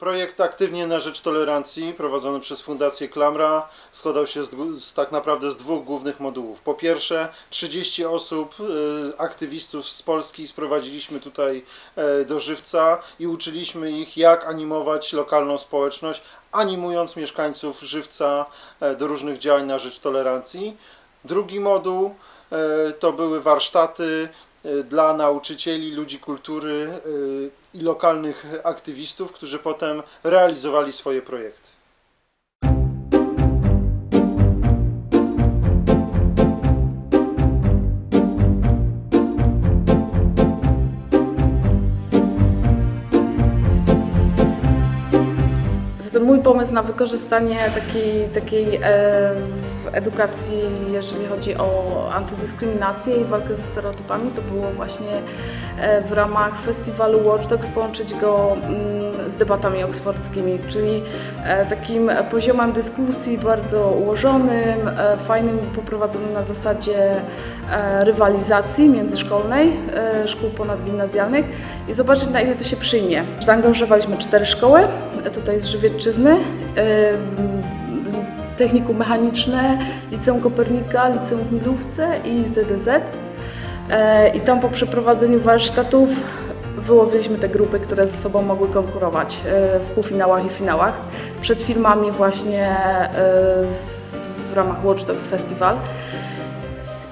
Projekt Aktywnie na Rzecz Tolerancji, prowadzony przez Fundację Klamra, składał się z, z, tak naprawdę z dwóch głównych modułów. Po pierwsze, 30 osób, y, aktywistów z Polski sprowadziliśmy tutaj e, do Żywca i uczyliśmy ich, jak animować lokalną społeczność, animując mieszkańców Żywca e, do różnych działań na rzecz tolerancji. Drugi moduł e, to były warsztaty e, dla nauczycieli, ludzi kultury e, i lokalnych aktywistów, którzy potem realizowali swoje projekty. Pomysł na wykorzystanie takiej, takiej e, w edukacji, jeżeli chodzi o antydyskryminację i walkę ze stereotypami, to było właśnie e, w ramach festiwalu Watch Dogs połączyć go mm, z debatami oksfordzkimi, czyli e, takim poziomem dyskusji bardzo ułożonym, e, fajnym, poprowadzonym na zasadzie e, rywalizacji międzyszkolnej, szkół ponadgimnazjalnych i zobaczyć na ile to się przyjmie. Zaangażowaliśmy cztery szkoły, tutaj z Żywiecczyzny, Technikum Mechaniczne, Liceum Kopernika, Liceum w Milówce i ZDZ. I tam po przeprowadzeniu warsztatów wyłowiliśmy te grupy, które ze sobą mogły konkurować e, w półfinałach i finałach przed filmami właśnie e, w ramach Watch Dogs Festival.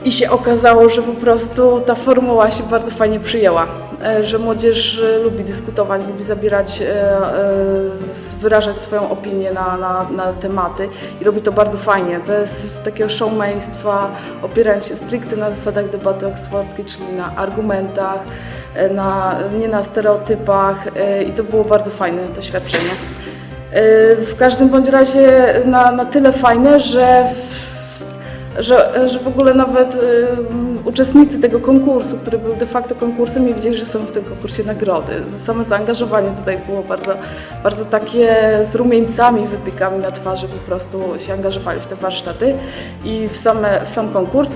I się okazało, że po prostu ta formuła się bardzo fajnie przyjęła, e, że młodzież lubi dyskutować, lubi zabierać, wyrażać swoją opinię na, na, na tematy i robi to bardzo fajnie, bez takiego showmeństwa, opierając się stricte na zasadach debaty oksfordzkiej, czyli na argumentach, na, nie na stereotypach e, i to było bardzo fajne doświadczenie. E, W każdym bądź razie na, na tyle fajne, że w, że, że w ogóle nawet y, uczestnicy tego konkursu, który był de facto konkursem, nie wiedzieli, że są w tym konkursie nagrody. Same zaangażowanie tutaj było bardzo, bardzo takie z rumieńcami, wypiekami na twarzy, po prostu się angażowali w te warsztaty i w, same, w sam konkurs.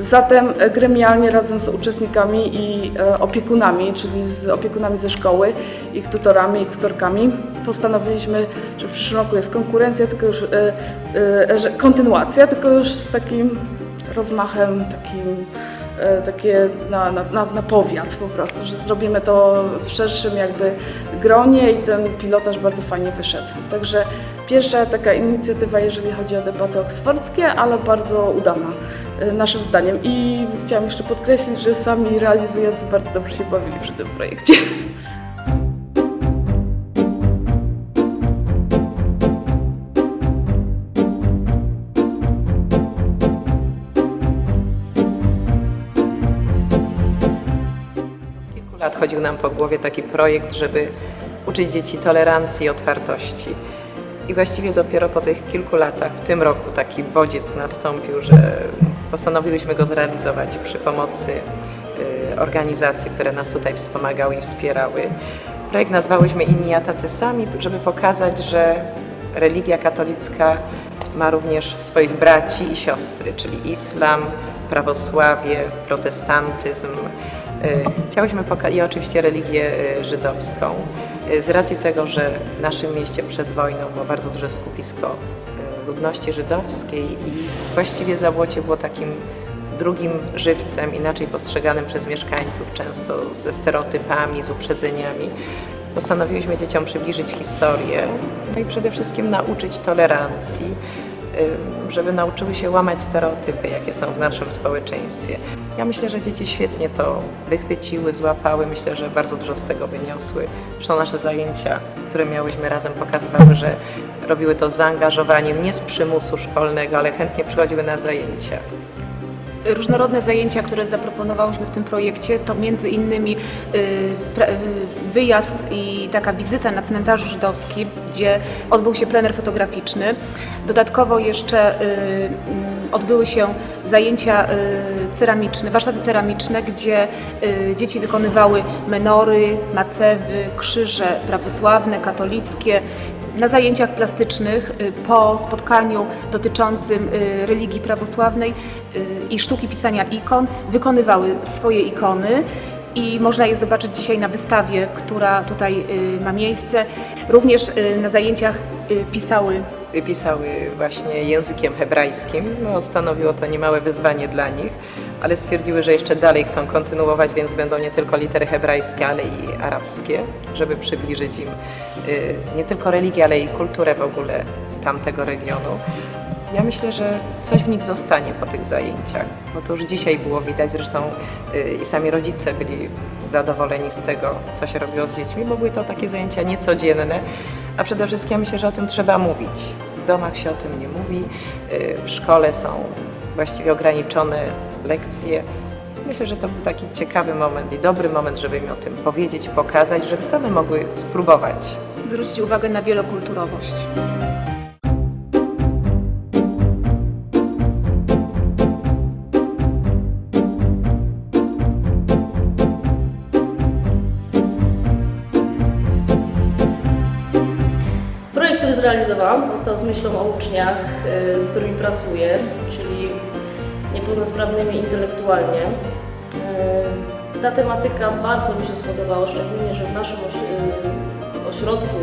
Zatem e, gremialnie razem z uczestnikami i e, opiekunami, czyli z opiekunami ze szkoły, ich tutorami i tutorkami, postanowiliśmy, że w przyszłym roku jest konkurencja, tylko już e, kontynuacja, tylko już z takim rozmachem, takim takie na, na, na, powiat po prostu, że zrobimy to w szerszym jakby gronie i ten pilotaż bardzo fajnie wyszedł. Także pierwsza taka inicjatywa, jeżeli chodzi o debaty oksfordzkie, ale bardzo udana naszym zdaniem. I chciałam jeszcze podkreślić, że sami realizujący bardzo dobrze się bawili przy tym projekcie. kilku lat chodził nam po głowie taki projekt, żeby uczyć dzieci tolerancji i otwartości. I właściwie dopiero po tych kilku latach, w tym roku, taki bodziec nastąpił, że postanowiłyśmy go zrealizować przy pomocy y, organizacji, które nas tutaj wspomagały i wspierały. Projekt nazwałyśmy Inni a sami, żeby pokazać, że religia katolicka ma również swoich braci i siostry, czyli islam, prawosławie, protestantyzm, Y, Chciałyśmy pokazać, i oczywiście religię y, żydowską, z racji tego, że w naszym mieście przed wojną było bardzo duże skupisko ludności żydowskiej i właściwie Zabłocie było takim drugim żywcem, inaczej postrzeganym przez mieszkańców, często ze stereotypami, z uprzedzeniami. Postanowiłyśmy dzieciom przybliżyć historię, no i przede wszystkim nauczyć tolerancji, żeby nauczyły się łamać stereotypy, jakie są w naszym społeczeństwie. Ja myślę, że dzieci świetnie to wychwyciły, złapały. Myślę, że bardzo dużo z tego wyniosły. Zresztą nasze zajęcia, które miałyśmy razem, pokazywały, że robiły to z zaangażowaniem, nie z przymusu szkolnego, ale chętnie przychodziły na zajęcia. Różnorodne zajęcia, które zaproponowałyśmy w tym projekcie, to między innymi y, y, wyjazd i taka wizyta na cmentarzu żydowskim, gdzie odbył się plener fotograficzny. Dodatkowo jeszcze y, y, odbyły się zajęcia ceramiczne, warsztaty ceramiczne, gdzie dzieci wykonywały menory, macewy, krzyże prawosławne, katolickie. Na zajęciach plastycznych y, po spotkaniu dotyczącym y, religii prawosławnej y, i sztuki pisania ikon wykonywały swoje ikony i można je zobaczyć dzisiaj na wystawie, która tutaj ma miejsce. Również na zajęciach pisały pisały właśnie językiem hebrajskim. No, stanowiło to niemałe wyzwanie dla nich, ale stwierdziły, że jeszcze dalej chcą kontynuować, więc będą nie tylko litery hebrajskie, ale i arabskie, żeby przybliżyć im nie tylko religię, ale i kulturę w ogóle tamtego regionu. Ja myślę, że coś w nich zostanie po tych zajęciach, bo to już dzisiaj było widać, zresztą y, i sami rodzice byli zadowoleni z tego, co się robiło z dziećmi, bo były to takie zajęcia niecodzienne, a przede wszystkim myślę, że o tym trzeba mówić. W domach się o tym nie mówi, y, w szkole są właściwie ograniczone lekcje. Myślę, że to był taki ciekawy moment i dobry moment, żeby im o tym powiedzieć, pokazać, żeby same mogły spróbować. zwrócić uwagę na wielokulturowość. Projekt, który zrealizowałam, powstał z myślą o uczniach, y, z którymi pracuję, niepełnosprawnymi intelektualnie. Y, Ta tematyka bardzo mi się spodobała, szczególnie, że w naszym y, ośrodku,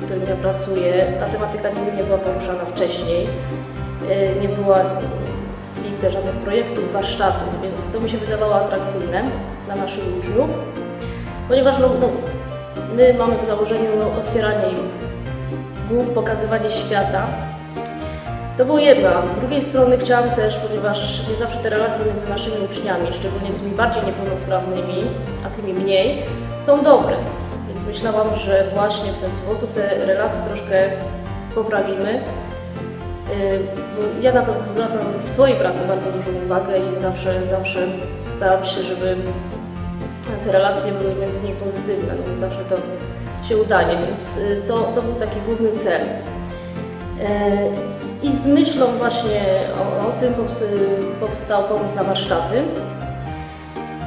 w którym ja pracuję, ta tematyka nigdy nie była poruszana wcześniej. Y, Nie była stricte żadnych projektów, warsztatów, więc to mi się wydawało atrakcyjne dla naszych uczniów, ponieważ no, no, my mamy w założeniu otwieranie im głów pokazywanie świata. To było jedno. Z drugiej strony chciałam też, ponieważ nie zawsze te relacje między naszymi uczniami, szczególnie tymi bardziej niepełnosprawnymi, a tymi mniej, są dobre. Więc myślałam, że właśnie w ten sposób te relacje troszkę poprawimy. Ja na to zwracam w swojej pracy bardzo dużą uwagę i zawsze, zawsze staram się, żeby te relacje były między nimi pozytywne. No nie zawsze to się udaje, więc y, to, to był taki główny cel. I z myślą właśnie o, o tym powst- powstał pomysł na warsztaty.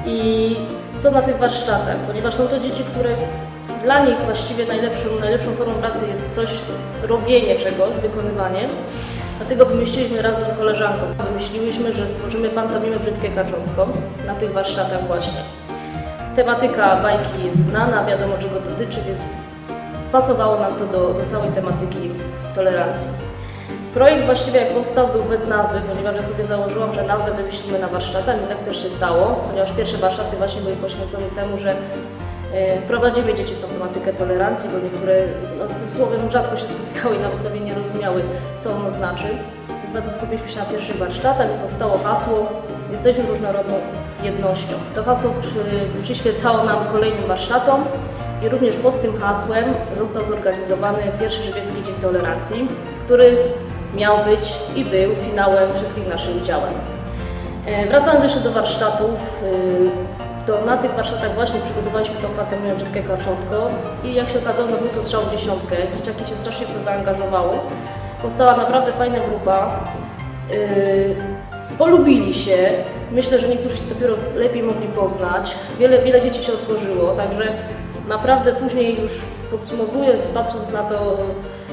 I co na tych warsztatach? Ponieważ są to dzieci, które dla nich właściwie najlepszą, najlepszą formą pracy jest coś, robienie czegoś, wykonywanie. Dlatego wymyśliliśmy razem z koleżanką, wymyśliłyśmy, że stworzymy pantomimę Brzydkie Kaczątko na tych warsztatach właśnie. Tematyka bajki jest znana, wiadomo czego dotyczy, więc pasowało nam to do, do całej tematyki tolerancji. Projekt właściwie jak powstał był bez nazwy, ponieważ ja sobie założyłam, że nazwę wymyślimy na warsztatach i tak też się stało, ponieważ pierwsze warsztaty właśnie były poświęcone temu, że e, wprowadzimy dzieci w tą tematykę tolerancji, bo niektóre no, z tym słowem rzadko się spotykały i nawet prawie nie rozumiały, co ono znaczy. Więc na skupiliśmy się na pierwszych warsztatach i powstało hasło Jesteśmy różnorodną jednością. To hasło przy, przyświecało nam kolejnym warsztatom i również pod tym hasłem został zorganizowany pierwszy żywiecki Dzień Tolerancji, który miał być i był finałem wszystkich naszych działań. E, Wracając jeszcze do warsztatów, y, to na tych warsztatach właśnie przygotowaliśmy tą pandemię Brzydkie Kaczątko i jak się okazało, no był to strzał w dziesiątkę. Dzieciaki się strasznie w to zaangażowały. Powstała naprawdę fajna grupa. Y, Polubili się. Myślę, że niektórzy się dopiero lepiej mogli poznać. Wiele, wiele dzieci się otworzyło, także naprawdę później już podsumowując, patrząc na to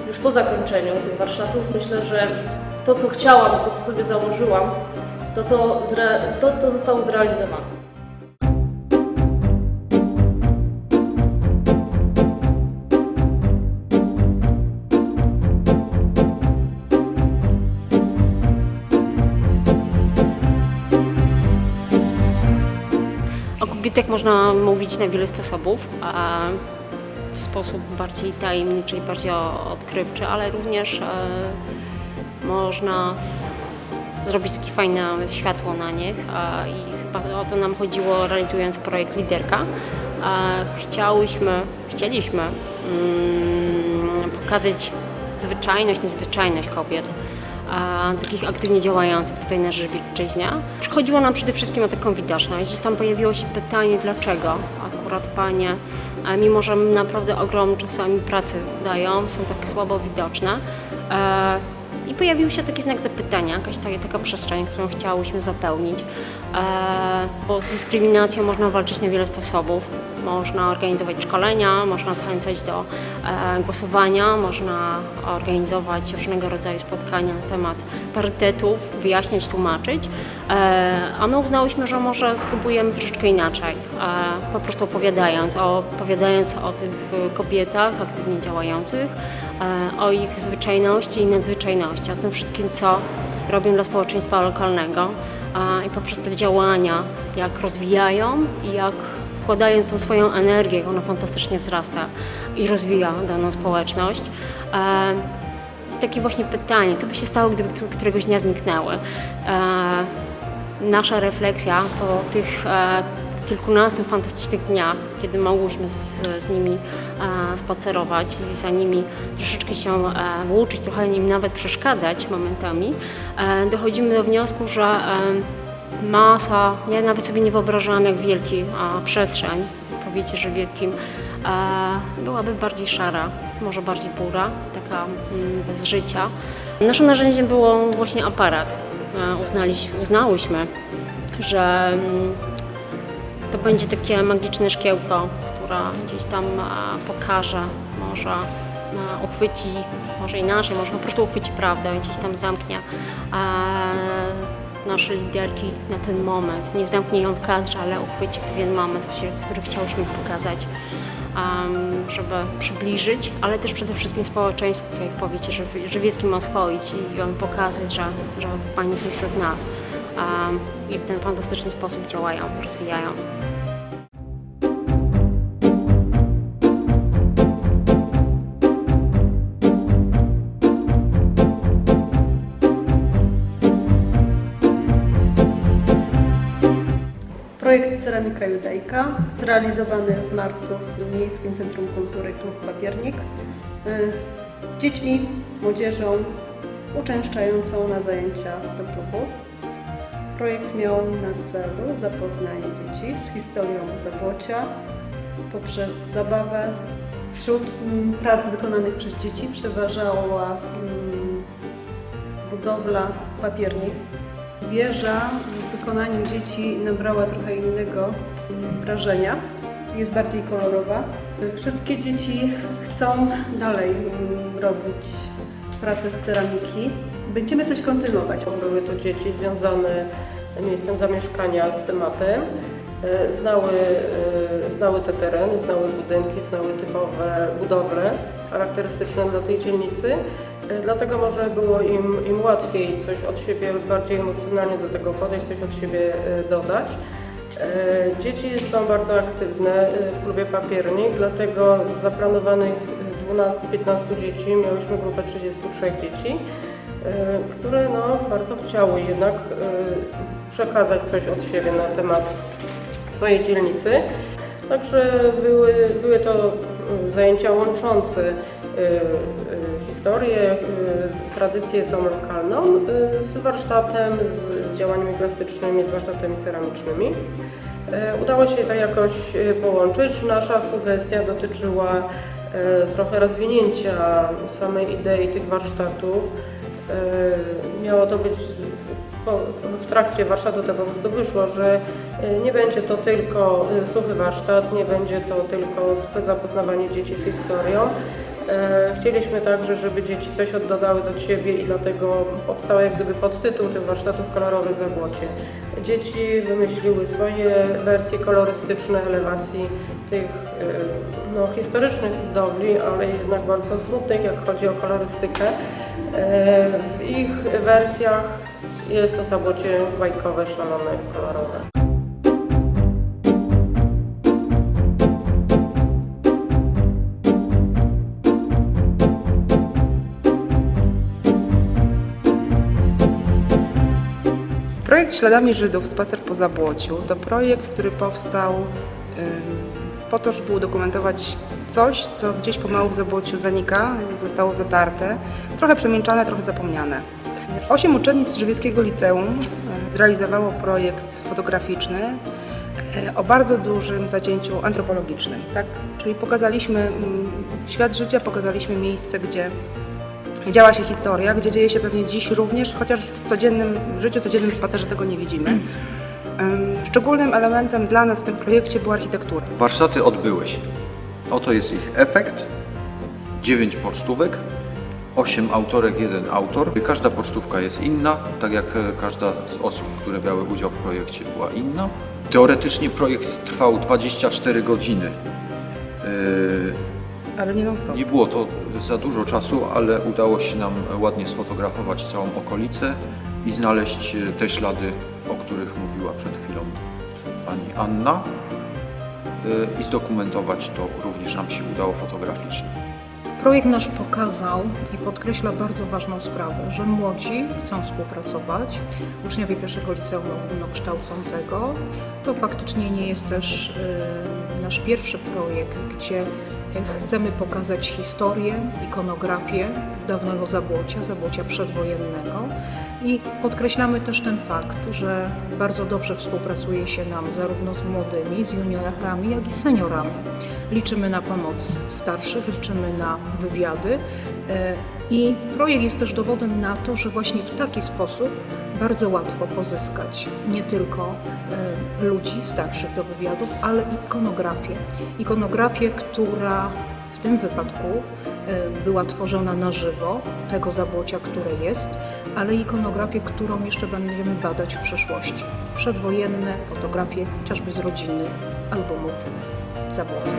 już po zakończeniu tych warsztatów, myślę, że to co chciałam, to co sobie założyłam, to to, to, to zostało zrealizowane. Kobietach można mówić na wiele sposobów. a W sposób bardziej tajemniczy i bardziej odkrywczy, ale również e, można zrobić takie fajne światło na nich i chyba o to nam chodziło realizując projekt Liderka. Chciałyśmy, chcieliśmy mm, pokazać zwyczajność, niezwyczajność kobiet, takich aktywnie działających tutaj na Żywiecczyźnie. Przychodziło nam przede wszystkim o taką widoczność. Tam pojawiło się pytanie, dlaczego akurat panie, a mimo że naprawdę ogrom czasami pracy dają, są takie słabo widoczne. I pojawił się taki znak zapytania, jakaś taka, taka przestrzeń, którą chciałyśmy zapełnić, e, bo z dyskryminacją można walczyć na wiele sposobów. Można organizować szkolenia, można zachęcać do e, głosowania, można organizować różnego rodzaju spotkania na temat parytetów, wyjaśniać, tłumaczyć. E, a my uznałyśmy, że może spróbujemy troszeczkę inaczej, e, po prostu opowiadając, opowiadając o tych kobietach aktywnie działających, e, o ich zwyczajności i nadzwyczajności, o tym wszystkim, co robią dla społeczeństwa lokalnego i poprzez te działania, jak rozwijają i jak wkładając tą swoją energię, ona fantastycznie wzrasta i rozwija daną społeczność. Takie właśnie pytanie, co by się stało, gdyby któ- któregoś dnia zniknęły? Nasza refleksja po tych e, kilkunastu fantastycznych dniach, kiedy mogłyśmy z, z nimi e, spacerować i za nimi troszeczkę się e, włóczyć, trochę im nawet przeszkadzać momentami, dochodzimy do wniosku, że masa, ja nawet sobie nie wyobrażałam, jak wielki przestrzeń w powiecie żywieckim byłaby bardziej szara, może bardziej bura, taka mm, bez życia. Naszym narzędziem było właśnie aparat. E, Uznaliśmy, uznałyśmy, że mm, to będzie takie magiczne szkiełko, które gdzieś tam e, pokaże, może e, uchwyci, może inaczej, może po prostu uchwyci prawdę, gdzieś tam zamknie nasze liderki na ten moment. Nie zamknie ją w kadrze, ale uchwyci pewien moment, który- chciałyśmy pokazać, żeby przybliżyć, ale też przede wszystkim społeczeństwu tutaj w powiecie żywi- żywieckim oswoić i pokazać, że, że panie są wśród nas i w ten fantastyczny sposób działają, rozwijają. Ceramika Judejka, zrealizowany w marcu w Miejskim Centrum Kultury Klub Papiernik y, z dziećmi, młodzieżą uczęszczającą na zajęcia do klubu. Projekt miał na celu zapoznanie dzieci z historią Zabłocia poprzez zabawę. Wśród mm, prac wykonanych przez dzieci przeważała mm, budowla papiernik, Wieża wykonaniu dzieci nabrała trochę innego wrażenia. Jest bardziej kolorowa. Wszystkie dzieci chcą dalej mm, robić pracę z ceramiki. Będziemy coś kontynuować. Były to dzieci związane miejscem zamieszkania z tematem. E, Znały, e, znały te tereny, znały budynki, znały typowe budowle charakterystyczne dla tej dzielnicy. E, Dlatego może było im, im łatwiej coś od siebie bardziej emocjonalnie do tego podejść, coś od siebie e, dodać. E, Dzieci są bardzo aktywne w klubie Papiernik, dlatego z zaplanowanych 12-15 dzieci miałyśmy grupę 33 dzieci. które no, bardzo chciały jednak przekazać coś od siebie na temat swojej dzielnicy. Także były, były to zajęcia łączące historię, e, tradycję tą lokalną e, z warsztatem, z, działaniami plastycznymi, z warsztatami ceramicznymi. E, Udało się to jakoś połączyć. Nasza sugestia dotyczyła trochę rozwinięcia samej idei tych warsztatów. Miało to być w trakcie warsztatu to po prostu wyszło, że nie będzie to tylko suchy warsztat, nie będzie to tylko zapoznawanie dzieci z historią. E, Chcieliśmy także, żeby dzieci coś oddodały do siebie i dlatego powstał jak gdyby podtytuł tych warsztatów kolorowy Zabłocie. Dzieci wymyśliły swoje wersje kolorystyczne elewacji tych e, no, historycznych budowli, ale jednak bardzo smutnych, jak chodzi o kolorystykę. E, W ich wersjach jest to zabłocie bajkowe, szalone, kolorowe. Projekt Śladami Żydów Spacer po Zabłociu to projekt, który powstał po to, żeby udokumentować coś, co gdzieś pomału w Zabłociu zanika, zostało zatarte, trochę przemilczane, trochę zapomniane. Osiem uczelni z Żywieckiego Liceum zrealizowało projekt fotograficzny y, o bardzo dużym zacięciu antropologicznym. Tak? Czyli pokazaliśmy mm, świat życia, pokazaliśmy miejsce, gdzie działa się historia, gdzie dzieje się pewnie dziś również, chociaż w codziennym życiu, codziennym spacerze tego nie widzimy. Em, Szczególnym elementem dla nas w tym projekcie była architektura. Warsztaty odbyły się. Oto jest ich efekt. 9 pocztówek, 8 autorek, jeden autor. Każda pocztówka jest inna, tak jak e, każda z osób, które brały udział w projekcie była inna. Teoretycznie projekt trwał 24 godziny. Yy, Ale nie non stop. Nie było to za dużo czasu, ale udało się nam ładnie sfotografować całą okolicę i znaleźć e, te ślady, o których mówiła przed chwilą pani Anna e, i zdokumentować to również nam się udało fotograficznie. Projekt nasz pokazał i podkreśla bardzo ważną sprawę, że młodzi chcą współpracować. Uczniowie pierwszego liceum ogólnokształcącego to faktycznie nie jest też y, nasz pierwszy projekt, gdzie chcemy pokazać historię, ikonografię dawnego Zabłocia, Zabłocia przedwojennego i podkreślamy też ten fakt, że bardzo dobrze współpracuje się nam zarówno z młodymi, z juniorami, jak i seniorami. Liczymy na pomoc starszych, liczymy na wywiady e, i projekt jest też dowodem na to, że właśnie w taki sposób bardzo łatwo pozyskać nie tylko e, ludzi starszych do wywiadów, ale ikonografię. Ikonografię, która w tym wypadku e, była tworzona na żywo, tego zabłocia, które jest, ale ikonografię, którą jeszcze będziemy badać w przyszłości. Przedwojenne fotografie chociażby z rodziny albumów zabłoceń.